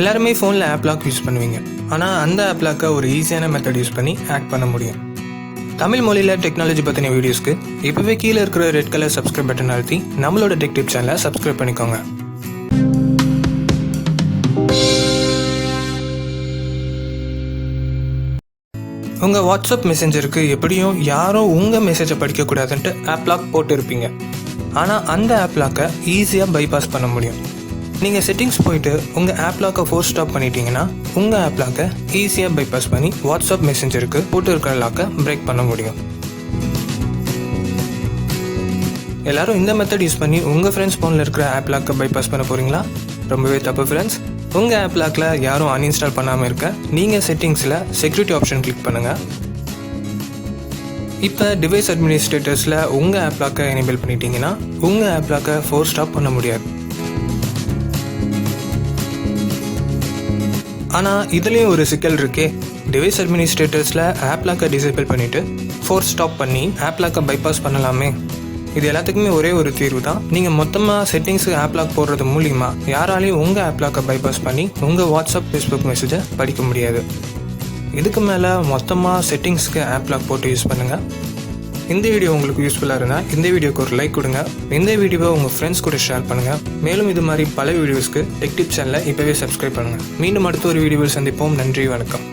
எல்லாருமே ஃபோனில் app lock use பண்ணுவீங்க. ஆனால் அந்த ஆப் லாக்கை ஒரு ஈஸியான மெத்தட் யூஸ் பண்ணி ஆக்ட் பண்ண முடியும். தமிழ் மொழியில் டெக்னாலஜி பற்றின வீடியோஸ்க்கு இப்போவே கீழே இருக்கிற ரெட் கலர் சப்ஸ்கிரைப் பட்டன் அழுத்தி நம்மளோட டெக்டிவ் சேனலை சப்ஸ்கிரைப் பண்ணிக்கோங்க. உங்கள் வாட்ஸ்அப் மெசேஞ்சருக்கு எப்படியும் யாரும் உங்கள் மெசேஜை படிக்கக்கூடாதுன்ட்டு ஆப் லாக் போட்டு இருப்பீங்க ஆனால் அந்த ஆப் லாக்கை ஈஸியாக பைபாஸ் பண்ண முடியும். நீங்கள் செட்டிங்ஸ் போயிட்டு உங்கள் ஆப் லாக்கை ஃபோர்ஸ் ஸ்டாப் பண்ணிட்டீங்கன்னா உங்கள் ஆப் லாக்கை ஈஸியாக பைபாஸ் பண்ணி வாட்ஸ்அப் மெசேஞ்சருக்கு போட்டு இருக்கிற லாக்கை பிரேக் பண்ண முடியும். எல்லாரும் இந்த மெத்தட் யூஸ் பண்ணி உங்கள் ஃப்ரெண்ட்ஸ் ஃபோனில் இருக்கிற ஆப் லாக்கை பைபாஸ் பண்ண போகிறீங்களா ரொம்பவே தப்பு ஃப்ரெண்ட்ஸ் உங்கள் ஆப் லாக்கில் யாரும் அன்இன்ஸ்டால் பண்ணாமல் இருக்க நீங்கள் செட்டிங்ஸில் செக்யூரிட்டி ஆப்ஷன் கிளிக் பண்ணுங்கள் இப்போ டிவைஸ் அட்மினிஸ்ட்ரேட்டர்ஸில் உங்கள் ஆப் லாக்கை எனேபிள் பண்ணிட்டீங்கன்னா உங்கள் ஆப் லாக்கை ஃபோர் ஸ்டாப் பண்ண முடியாது. ஆனால் இதுலேயும் ஒரு சிக்கல் இருக்கே. டிவைஸ் அட்மினிஸ்ட்ரேட்டர்ஸில் ஆப் லாக்கை டிசேபிள் பண்ணிவிட்டு ஃபோர் ஸ்டாப் பண்ணி ஆப் லாக்கை பைபாஸ் பண்ணலாமே. இது எல்லாத்துக்குமே ஒரே ஒரு தீர்வு தான் நீங்கள் மொத்தமாக செட்டிங்ஸுக்கு ஆப் லாக் போடுறது மூலிமா யாராலையும் உங்கள் ஆப் லாக்கை பைபாஸ் பண்ணி உங்கள் வாட்ஸ்அப் ஃபேஸ்புக் மெசேஜை படிக்க முடியாது. இதுக்கு மேலே மொத்தமாக செட்டிங்ஸ்க்கு ஆப் லாக் போட்டு யூஸ் பண்ணுங்கள் இந்த வீடியோ உங்களுக்கு யூஸ்ஃபுல்லாக இருந்தால் இந்த வீடியோக்கு ஒரு லைக் கொடுங்க. இந்த வீடியோவை உங்கள் ஃப்ரெண்ட்ஸ் கூட ஷேர் பண்ணுங்கள் மேலும் இது மாதிரி பல வீடியோஸ்க்கு டெக்டிப் சேனலை இப்போவே சப்ஸ்கிரைப் பண்ணுங்கள் மீண்டும் அடுத்த ஒரு வீடியோவில் சந்திப்போம். நன்றி வணக்கம்.